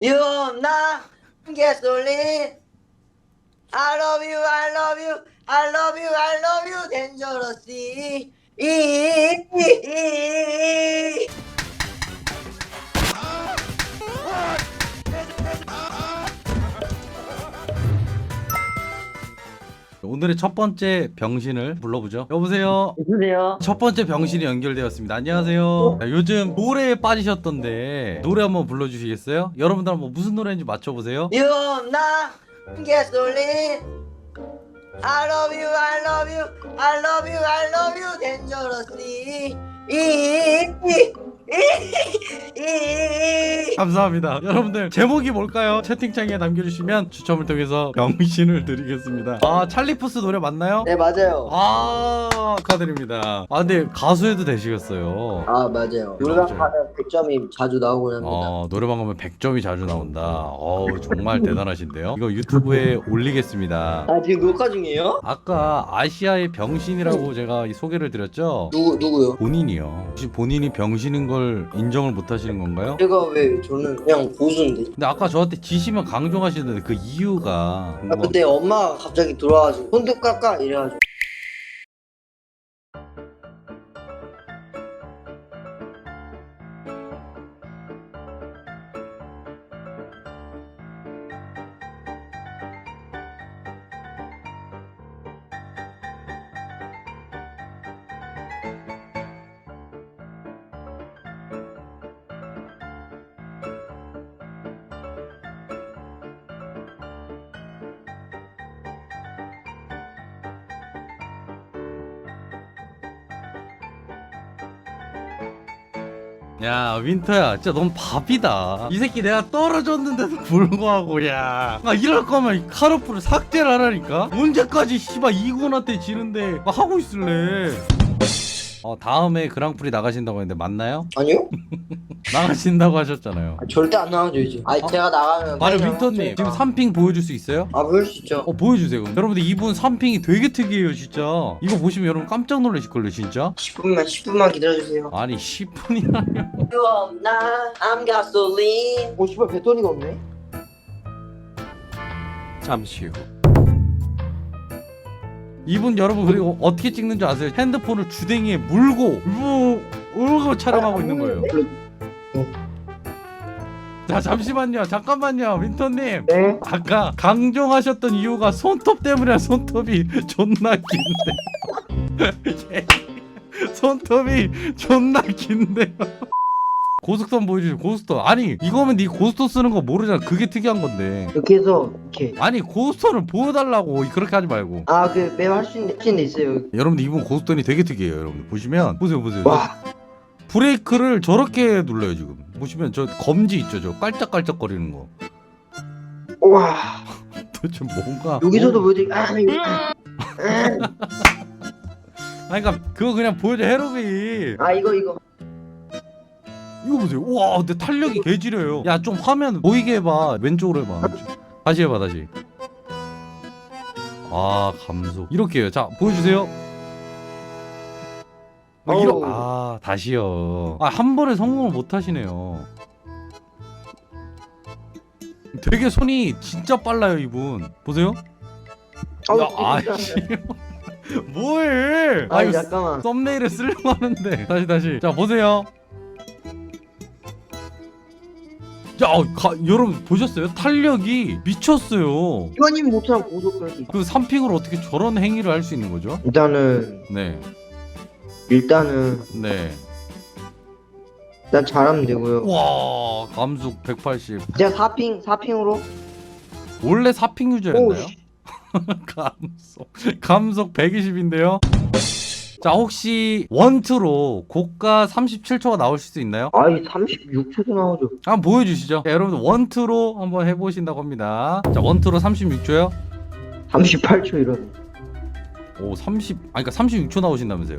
Not gasoline. I love you, I love you, I love you, I love you dangerously. 오늘의 첫 번째 병신을 불러보죠. 여보세요. 누구세요? 첫 번째 병신이 연결되었습니다. 안녕하세요. 야, 요즘 노래에 빠지셨던데 노래 한번 불러주시겠어요? 여러분들 한번 무슨 노래인지 맞춰보세요. Not gasoline. I love you, I love you, I love you, I love you dangerously. 이, 이, 이, 이. 감사합니다. 여러분들 제목이 뭘까요? 채팅창에 남겨주시면 추첨을 통해서 병신을 드리겠습니다. 아 찰리푸스 노래 맞나요? 네 맞아요. 아 축하드립니다. 아 근데 가수해도 되시겠어요. 아 맞아요. 노래방 가면 100점이 자주 나오곤 합니다. 어, 노래방 가면 100점이 자주 나온다. 어우, 정말 대단하신데요. 이거 유튜브에 올리겠습니다. 아 지금 녹화 중이에요? 아까 아시아의 병신이라고 제가 이 소개를 드렸죠? 누구 누구요? 본인이요. 혹시 본인이 병신인 걸 인정을 못 하시는 건가요? 제가 왜 저는 그냥 고수인데. 근데 아까 저한테 지시면 강조하시는데 그 이유가 아 궁금한- 그때 엄마가 갑자기 들어와가지고 손톱 깎아 이래가지고. 야 윈터야 진짜 넌 밥이다. 이 새끼 내가 떨어졌는데도 불구하고 야. 아, 이럴 거면 이 카르프를 삭제를 하라니까? 언제까지 씨발 이군한테 지는데 막 하고 있을래 어 다음에 그랑프리 나가신다고 했는데 맞나요? 아니요? 나가신다고 하셨잖아요 아, 절대 안 나와줘 이제. 아니 어? 제가 나가면. 아니 그냥 윈터님 지금 아, 3핑 보여줄 수 있어요? 아 보일 수 있죠. 어 보여주세요 그럼 여러분들 이분 3핑이 되게 특이해요 진짜 이거 보시면 여러분 깜짝 놀라실걸요 진짜 10분만 10분만 기다려주세요. 아니 10분이라뇨 You are not, I'm gasoline. 오 씨발 배터리가 없네. 잠시 후 이분 여러분 그리고 어떻게 찍는 줄 아세요? 핸드폰을 주댕이에 물고 울고 울고 촬영하고 있는 거예요. 자 잠시만요. 잠깐만요 윈터님. 네. 아까 강조하셨던 이유가 손톱 때문이야 손톱이 존나 긴데. 손톱이 존나 긴데요 고속선 보여주세요 고속선 아니 이거면 네 고속선 쓰는 거 모르잖아 그게 특이한 건데 이렇게 해서 이렇게. 아니 고속선을 보여달라고 그렇게 하지 말고 아그맵할수 있는 할수 있는 있어요. 여러분들 이분 고속선이 되게 특이해요 여러분 보시면 보세요 보세요 와. 브레이크를 저렇게 눌러요 지금 보시면 저 검지 있죠 저 깔짝깔짝거리는 거 와. 도대체 뭔가 여기서도 뭐- 뭐지? 아 이거. 아, 아니 그니까 그거 그냥 보여줘 헤로비 아 이거 이거. 이거 보세요. 우와 근데 탄력이 개지려요. 야 좀 화면 보이게 해봐. 왼쪽으로 해봐. 다시 해봐 다시. 아 감속 이렇게 해요. 자 보여주세요. 아, 이러... 어우. 아 다시요. 아 한 번에 성공을 못 하시네요. 되게 손이 진짜 빨라요 이분. 보세요. 아우, 야 아이씨. 뭐해? 아 잠깐만. 썸네일에 쓰려고 하는데. 다시 다시. 자 보세요 야 어, 가, 여러분 보셨어요? 탄력이 미쳤어요 이원님 못한 고속까지. 그 3핑으로 어떻게 저런 행위를 할 수 있는 거죠? 일단은 네 일단은 네. 일단 잘하면 되고요. 와 감속 180 제가 4핑 4핑으로. 원래 4핑 오. 유저였나요? 씨. 감속 감속 120인데요 자 혹시 원투로 고가 37초가 나올 수 있나요? 아이 36초도 나오죠. 한번 보여주시죠 자, 여러분들 원투로 한번 해보신다고 합니다 자 원투로 36초요? 38초 이러네. 오 30, 아니 그니까 36초 나오신다면서요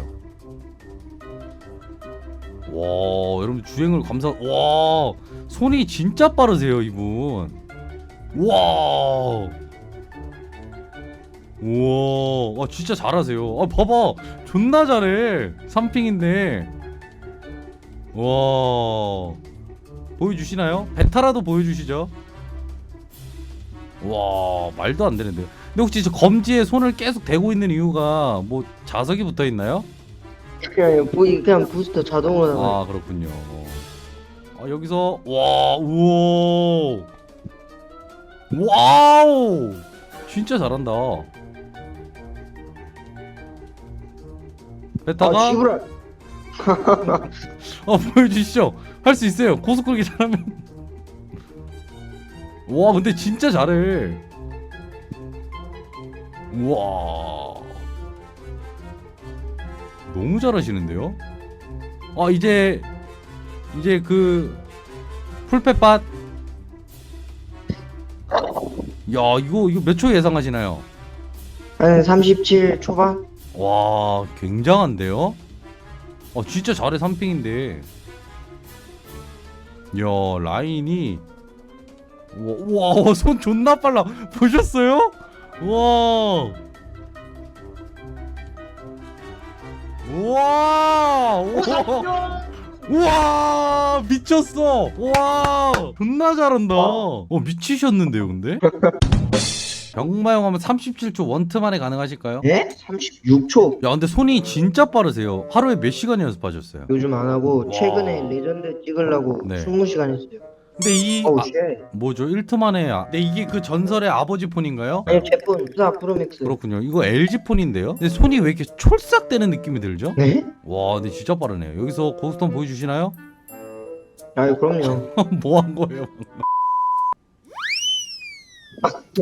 와 여러분 주행을 감사 와 손이 진짜 빠르세요 이분 와 우와 와 진짜 잘하세요 아 봐봐 존나 잘해 3핑인데 와 보여주시나요? 베타라도 보여주시죠. 와 말도 안 되는데요. 근데 혹시 저 검지에 손을 계속 대고 있는 이유가 뭐 자석이 붙어 있나요? 그냥 부 그냥 부스터 자동으로. 아 그렇군요. 아 여기서 와 우와 와우 진짜 잘한다. 베타가 아 지브랄. 어 보여주시죠. 할 수 있어요. 고속 끌기 잘하면. 와 근데 진짜 잘해. 우와. 너무 잘하시는데요? 아 이제 이제 그 풀펫밭. 야 이거 이거 몇 초 예상하시나요? 한37 초반. 와 굉장한데요? 어 진짜 잘해 3핑인데. 야 라인이. 와손 존나 빨라. 보셨어요? 와. 우와. 우와. 우와 미쳤어. 와. 존나 잘한다. 어 미치셨는데요 근데 병마용 하면 37초 원트 만에 가능하실까요? 예? 36초. 야 근데 손이 진짜 빠르세요 하루에 몇 시간 연습하셨어요? 요즘 안 하고 와. 최근에 레전드 찍으려고 네. 20시간 했어요. 근데 이 어우 아, 쉣. 뭐죠 1트 만에 아, 근데 이게 그 전설의 아버지 폰인가요? 아니 제폰 수사 프로맥스. 그렇군요 이거 LG 폰인데요 근데 손이 왜 이렇게 촐싹대는 느낌이 들죠? 네? 와 근데 진짜 빠르네요 여기서 고스톤 보여주시나요? 아유 그럼요. 뭐 한 거예요?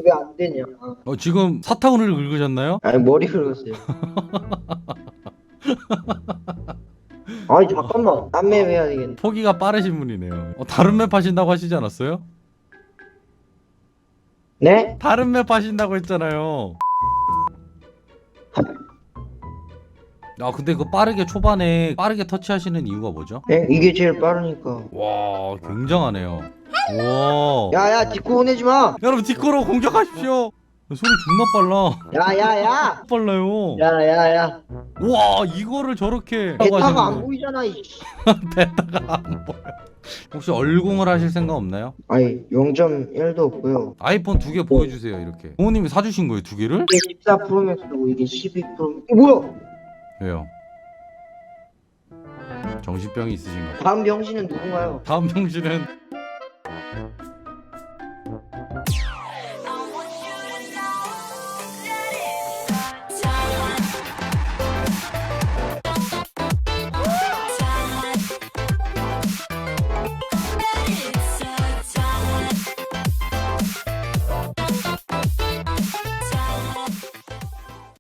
왜 안 되냐? 아, 어, 지금 사타구니를 긁으셨나요? 아니 머리 긁었어요. 아니 잠깐만 땀맵 해야 되겠네. 포기가 빠르신 분이네요 어, 다른 맵 하신다고 하시지 않았어요? 네? 다른 맵 하신다고 했잖아요. 아 근데 그 빠르게 초반에 빠르게 터치하시는 이유가 뭐죠? 네? 이게 제일 빠르니까. 와 굉장하네요. 와 야야 디코 보내지 마. 여러분 디코로 공격하십시오. 소리 존나 빨라. 야야야. 빨라요. 야야야. 와 이거를 저렇게 베타가 안. 보이잖아. 이씨. 베타가 안 보여. 혹시 얼공을 하실 생각 없나요? 아니 0.1도 없고요. 아이폰 두 개 보여주세요 이렇게. 부모님이 사주신 거예요 두 개를? 이게 14 프로맥스고 이게 12 프로. 이 뭐야? 왜요? 정신병이 있으신가? 봐. 다음 병신은 누군가요? 다음 병신은